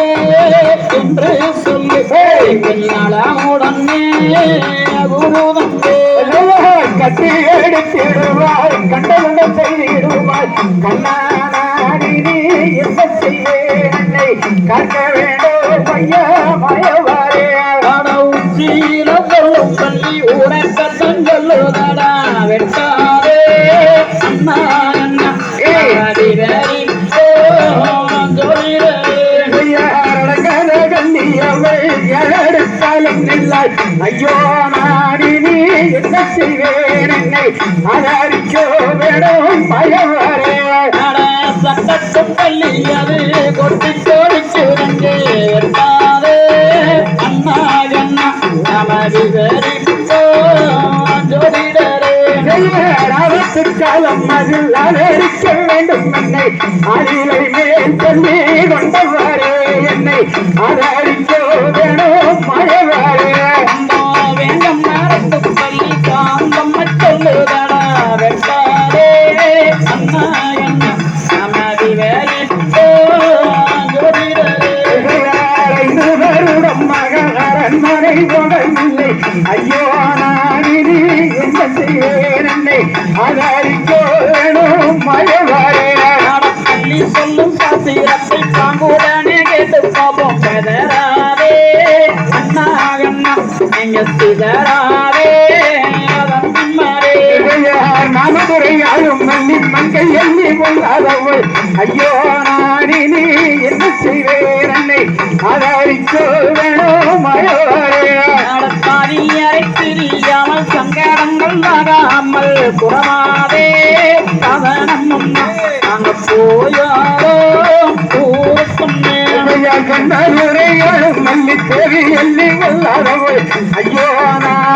அழுது என்று சொல்லி. நலமுடனே குருதம் கட்டி எடுத்திடுவாய் கண்டவன கண்ணாடி நீ என்ன செய்வேன் என்னை காக்க வேண்டும் ஐயா மயவாரே ஐயோ நாடி நீ என்ன செய்வேன் என்னை ஆதரிக்கோ வேணும் பயவரே சட்டத்து பள்ளி அது கொட்டி கோடிச்சு ரெண்டு வெட்டாதே அண்ணா அண்ணா நமது ஜோதிடரே. காலம் அதில் அலரிக்க வேண்டும். என்னை அழிலை மேல் சொல்லி கொண்டவாரே என்னை ஆதரிக்க ஐயோ நாடினி என்ன ஆதரிக்க வேணும் பயவரே பள்ளி சொல்லும் சாத்திரத்தை பாங்குடனே கேட்டு பார்ப்போம் பெதராதே அண்ணா அண்ணா நீங்க சிதறாதே. மரே நாமதுரையாளும் மல்லி மங்கை எண்ணி கொள்ளாதவள். ஐயோ நாடி நீ என்ன செய்வேன் வேணும் நடத்தாதி அறை தெரியாமல் சங்கடங்கள் வராமல் புறமாதே கவனம் நாங்க போயாரோ? பூசுமே மல்லி தேவி எண்ணி கொள்ளாதவள் ஐயோ நான்